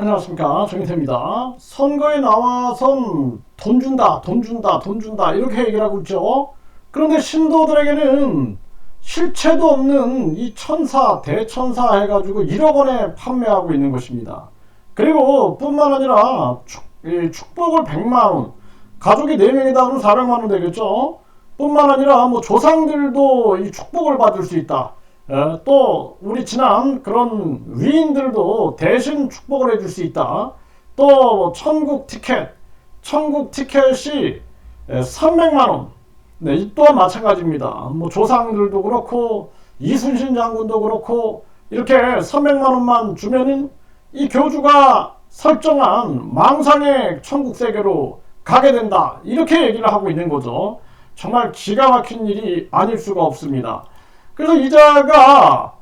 안녕하십니까 정인태입니다. 선거에 나와선 돈 준다, 돈 준다, 돈 준다 이렇게 얘기를 하고 있죠. 그런데 신도들에게는 실체도 없는 이 천사, 대천사 해가지고 1억 원에 판매하고 있는 것입니다. 그리고 뿐만 아니라 축, 이 축복을 100만 원, 가족이 4명이다 그러면 400만 원 되겠죠. 뿐만 아니라 뭐 조상들도 이 축복을 받을 수 있다. 어, 또 우리 지난 그런 위인들도 대신 축복을 해줄 수 있다. 또 천국 티켓, 천국 티켓이 300만 원. 네, 이 또한 마찬가지입니다. 뭐 조상들도 그렇고 이순신 장군도 그렇고 이렇게 300만 원만 주면은 이 교주가 설정한 망상의 천국 세계로 가게 된다. 이렇게 얘기를 하고 있는 거죠. 정말 기가 막힌 일이 아닐 수가 없습니다. 그래서 이자가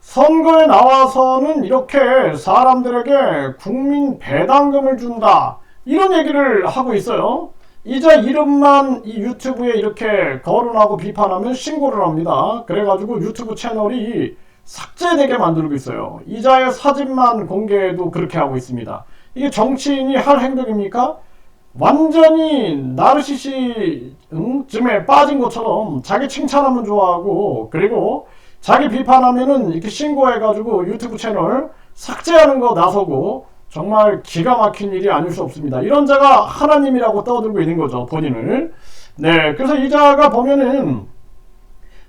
선거에 나와서는 이렇게 사람들에게 국민 배당금을 준다. 이런 얘기를 하고 있어요. 이자 이름만 이 유튜브에 이렇게 거론하고 비판하면 신고를 합니다. 그래가지고 유튜브 채널이 삭제되게 만들고 있어요. 이자의 사진만 공개도 그렇게 하고 있습니다. 이게 정치인이 할 행동입니까? 완전히 나르시시즘에 빠진 것처럼 자기 칭찬하면 좋아하고 그리고 자기 비판하면은 이렇게 신고해가지고 유튜브 채널 삭제하는 거 나서고 정말 기가 막힌 일이 아닐 수 없습니다. 이런 자가 하나님이라고 떠들고 있는 거죠 본인을. 네, 그래서 이 자가 보면은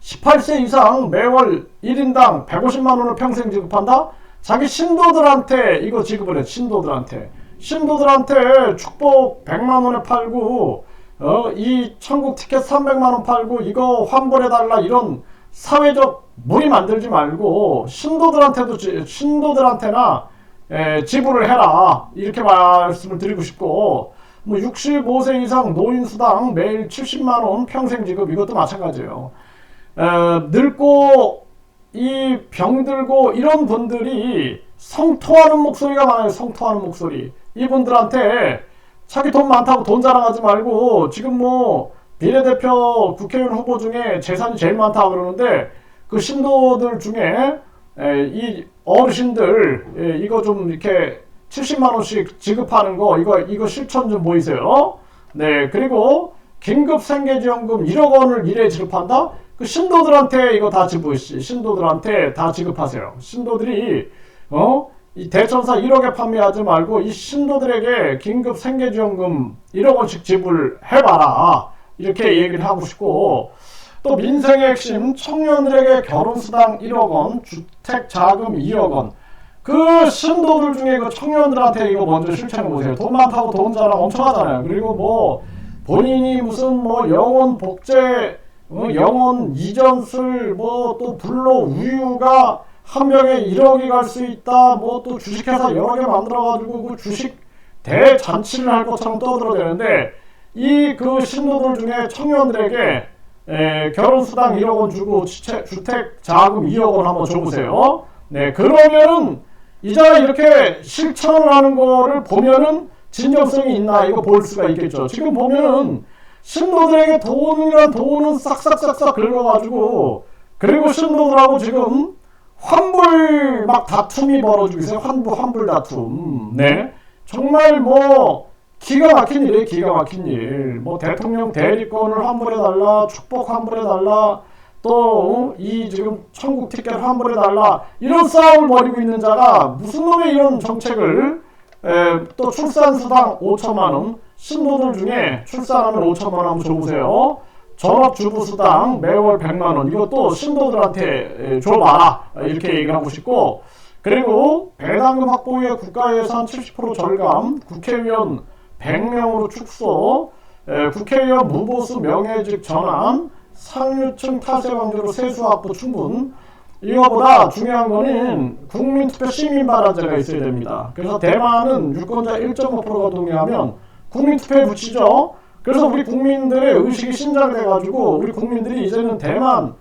18세 이상 매월 1인당 150만 원을 평생 지급한다. 자기 신도들한테 이거 지급을 해. 신도들한테. 신도들한테 축복 100만 원에 팔고 어, 이 천국 티켓 300만 원 팔고 이거 환불해 달라 이런 사회적 무리 만들지 말고 신도들한테도 신도들한테나 에, 지불을 해라 이렇게 말씀을 드리고 싶고 뭐 65세 이상 노인 수당 매일 70만 원 평생 지급 이것도 마찬가지예요. 에, 늙고 이 병들고 이런 분들이 성토하는 목소리가 많아요. 성토하는 목소리. 이분들한테 자기 돈 많다고 돈 자랑하지 말고 지금 뭐 비례대표 국회의원 후보 중에 재산이 제일 많다 그러는데 그 신도들 중에 이 어르신들 이거 좀 이렇게 70만 원씩 지급하는 거 이거 이거 실천 좀 보이세요. 네 그리고 긴급 생계지원금 1억 원을 미래 지급한다. 그 신도들한테 이거 다 지급 신도들한테 다 지급하세요. 신도들이 어? 이 대천사 1억에 판매하지 말고 이 신도들에게 긴급 생계지원금 1억 원씩 지불해봐라. 이렇게 얘기를 하고 싶고 또 민생의 핵심 청년들에게 결혼수당 1억 원, 주택자금 2억 원. 그 신도들 중에 그 청년들한테 이거 먼저 실천해 보세요. 돈 많다고 돈 자랑 엄청 하잖아요. 그리고 뭐 본인이 무슨 뭐 영원 복제, 뭐 영원 이전술, 뭐 또 불로 우유가 한 명에 1억이 갈 수 있다. 뭐 또 주식회사 여러 개 만들어가지고 그 주식 대잔치를 할 것처럼 떠들어대는데 이 그 신도들 중에 청년들에게 에, 결혼 수당 1억 원 주고 주택, 주택 자금 2억 원 한번 줘보세요. 네, 그러면은 이자 이렇게 실천을 하는 거를 보면은 진정성이 있나 이거 볼 수가 있겠죠. 지금 보면은 신도들에게 돈이란 돈은 싹싹싹싹 긁어가지고 그리고 신도들하고 지금 환불 막 다툼이 벌어지고 있어요. 환불, 환불 다툼. 네. 정말 뭐, 기가 막힌 일이에요. 기가 막힌 일. 뭐, 대통령 대리권을 환불해 달라, 축복 환불해 달라, 또, 이 지금 천국 티켓 환불해 달라, 이런 싸움을 벌이고 있는 자가 무슨 놈의 이런 정책을, 에, 또 출산 수당 5천만 원, 신도들 중에 출산하면 5천만 원 한번 줘보세요. 전업주부수당 매월 100만 원 이것도 신도들한테 줘봐라 이렇게 얘기를 하고 싶고 그리고 배당금 확보에 국가예산 70% 절감 국회의원 100명으로 축소 국회의원 무보수 명예직 전환 상류층 타세 방지로 세수 확보 충분 이거보다 중요한 거는 국민투표 시민 발언제가 있어야 됩니다. 그래서 대만은 유권자 1.5%가 동의하면 국민투표에 붙이죠. 그래서 우리 국민들의 의식이 신장돼가지고 우리 국민들이 이제는 대만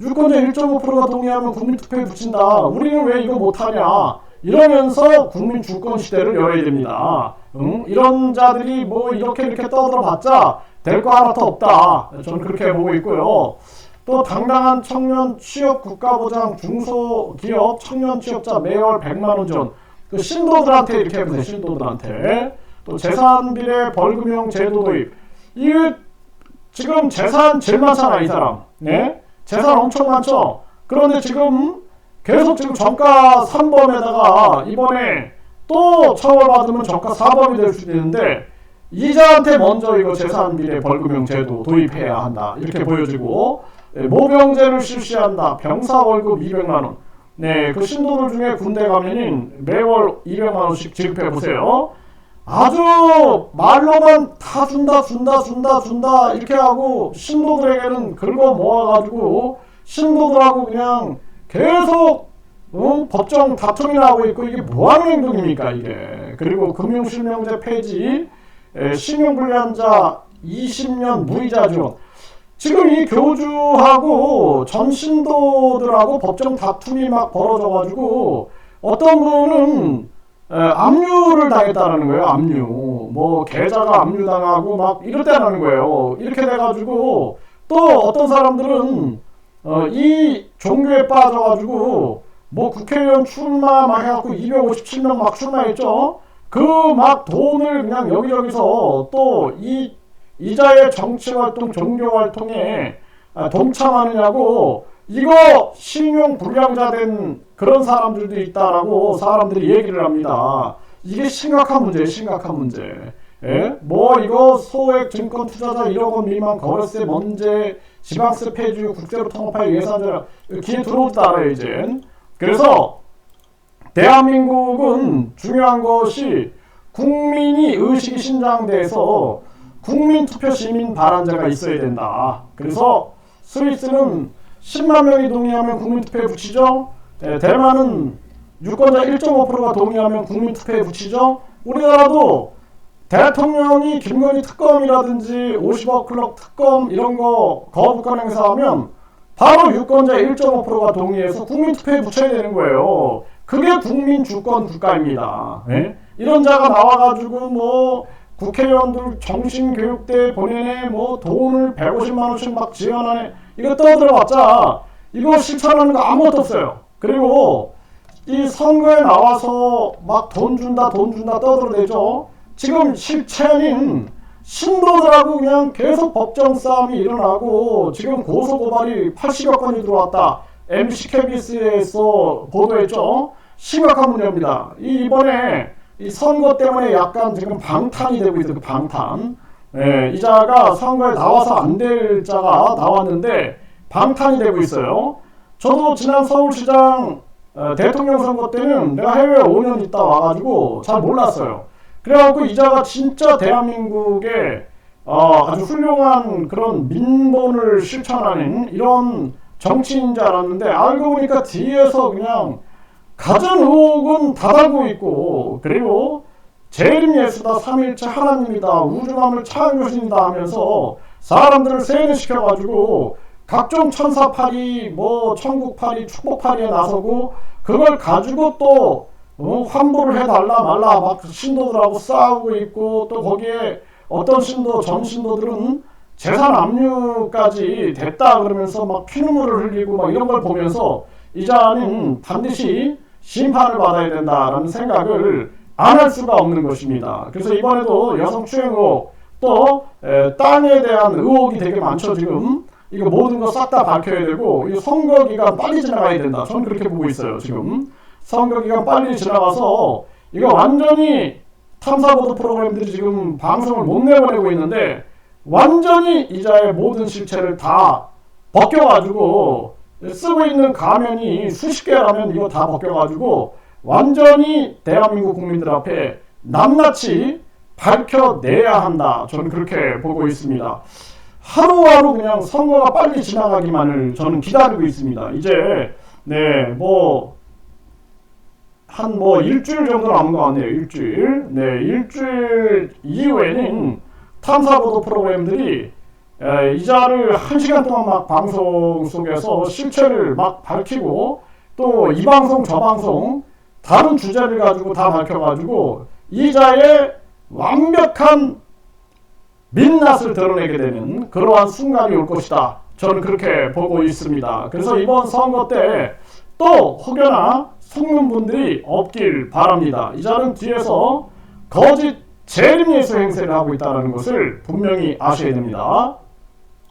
유권자 1.5%가 동의하면 국민투표에 붙인다. 우리는 왜 이거 못하냐. 이러면서 국민 주권 시대를 열어야 됩니다. 응? 이런 자들이 뭐 이렇게 이렇게 떠들어봤자 될 거 하나 더 없다. 저는 그렇게 보고 있고요. 또 당당한 청년 취업 국가보장 중소기업 청년 취업자 매월 100만 원 지원. 그 신도들한테 이렇게 해보세요. 신도들한테 또 재산 비례 벌금형 제도 도입. 이게 지금 재산 제일 많잖아 이 사람. 네? 재산 엄청 많죠. 그런데 지금 계속 지금 정가 3범에다가 이번에 또 처벌받으면 정가 4범이 될 수도 있는데 이자한테 먼저 이거 재산 비례 벌금형 제도 도입해야 한다. 이렇게 보여지고 네, 모병제를 실시한다. 병사 월급 200만 원. 네, 그 신도들 중에 군대 가면은 매월 200만 원씩 지급해 보세요. 아주 말로만 다 준다 준다 준다 준다 이렇게 하고 신도들에게는 긁어 모아가지고 신도들하고 그냥 계속 어? 법정 다툼이나 하고 있고 이게 뭐하는 행동입니까 이게 그리고 금융실명제 폐지 에, 신용불량자 20년 무이자 지원 지금 이 교주하고 전신도들하고 법정 다툼이 막 벌어져가지고 어떤 분은 에, 압류를 당했다는 거예요. 압류. 뭐 계좌가 압류당하고 막 이렇다는 거예요. 이렇게 돼가지고 또 어떤 사람들은 어, 이 종교에 빠져가지고 뭐 국회의원 출마 막 해갖고 257명 막 출마했죠. 그 막 돈을 그냥 여기저기서 또 이 이자의 정치 활동, 종교 활동에 아, 동참하느냐고 이거 신용 불량자 된 그런 사람들도 있다라고 사람들이 얘기를 합니다. 이게 심각한 문제예요, 심각한 문제. 예? 뭐 이거 소액 증권 투자자 1억 원 미만 거래세 문제 지방세 폐지 국제로 통합할 예산자 기회 들어오지도 않아요 이제. 그래서 대한민국은 중요한 것이 국민이 의식이 신장돼서 국민투표 시민 발언자가 있어야 된다. 그래서 스위스는 10만 명이 동의하면 국민투표에 붙이죠. 네, 대만은 유권자 1.5%가 동의하면 국민투표에 붙이죠. 우리나라도 대통령이 김건희 특검이라든지 50억 클럽 특검 이런 거 거부권 행사하면 바로 유권자 1.5%가 동의해서 국민투표에 붙여야 되는 거예요. 그게 국민 주권 국가입니다. 네? 이런 자가 나와가지고 뭐 국회의원들 정신교육대 본인의 뭐 돈을 150만 원씩 막 지원하네 이거 떠들어봤자 이거 실천하는 거 아무것도 없어요. 그리고 이 선거에 나와서 막 돈 준다 돈 준다 떠들어대죠. 지금 실체는 신도들하고 그냥 계속 법정 싸움이 일어나고 지금 고소 고발이 80여 건이 들어왔다. MBC KBS에서 보도했죠. 심각한 문제입니다. 이 이번에 이 선거 때문에 약간 지금 방탄이 되고 있어요. 그 방탄. 예, 이 자가 선거에 나와서 안 될 자가 나왔는데 방탄이 되고 있어요. 저도 지난 서울시장 어, 대통령 선거 때는 내가 해외에 5년 있다 와가지고 잘 몰랐어요. 그래갖고 이 자가 진짜 대한민국의 어, 아주 훌륭한 그런 민본을 실천하는 이런 정치인인 줄 알았는데 알고 보니까 뒤에서 그냥 가진 의혹은 다 달고 있고 그리고 재림 예수다 삼일체 하나님이다 우주만을 창조신이다 하면서 사람들을 세뇌시켜가지고 각종 천사파리 뭐 천국파리 축복파리에 나서고 그걸 가지고 또 어, 환불을 해달라 말라 막 신도들하고 싸우고 있고 또 거기에 어떤 신도 전 신도들은 재산 압류까지 됐다 그러면서 막 피눈물을 흘리고 막 이런 걸 보면서 이 자는 반드시 심판을 받아야 된다라는 생각을 안 할 수가 없는 것입니다. 그래서 이번에도 여성 추행 의혹 또 에, 땅에 대한 의혹이 되게 많죠 지금 이거 모든 거 싹 다 밝혀야 되고 이 선거 기간 빨리 지나가야 된다. 저는 그렇게 보고 있어요 지금 선거 기간 빨리 지나가서 이거 완전히 탐사보도 프로그램들이 지금 방송을 못 내보내고 있는데 완전히 이자의 모든 실체를 다 벗겨가지고 쓰고 있는 가면이 수십 개라면 이거 다 벗겨가지고 완전히 대한민국 국민들 앞에 낱낱이 밝혀내야 한다. 저는 그렇게 보고 있습니다. 하루하루 그냥 선거가 빨리 지나가기만을 저는 기다리고 있습니다. 이제 네 뭐 한뭐 일주일 정도 남은 것 같네요. 일주일. 네 일주일 이후에는 탐사보도 프로그램들이 에, 이자를 한 시간 동안 막 방송 속에서 실체를 막 밝히고 또 이 방송 저 방송 다른 주제를 가지고 다 밝혀가지고 이자의 완벽한 민낯을 드러내게 되는 그러한 순간이 올 것이다. 저는 그렇게 보고 있습니다. 그래서 이번 선거 때 또 혹여나 속는 분들이 없길 바랍니다. 이 자는 뒤에서 거짓 재림예수 행세를 하고 있다는 것을 분명히 아셔야 됩니다.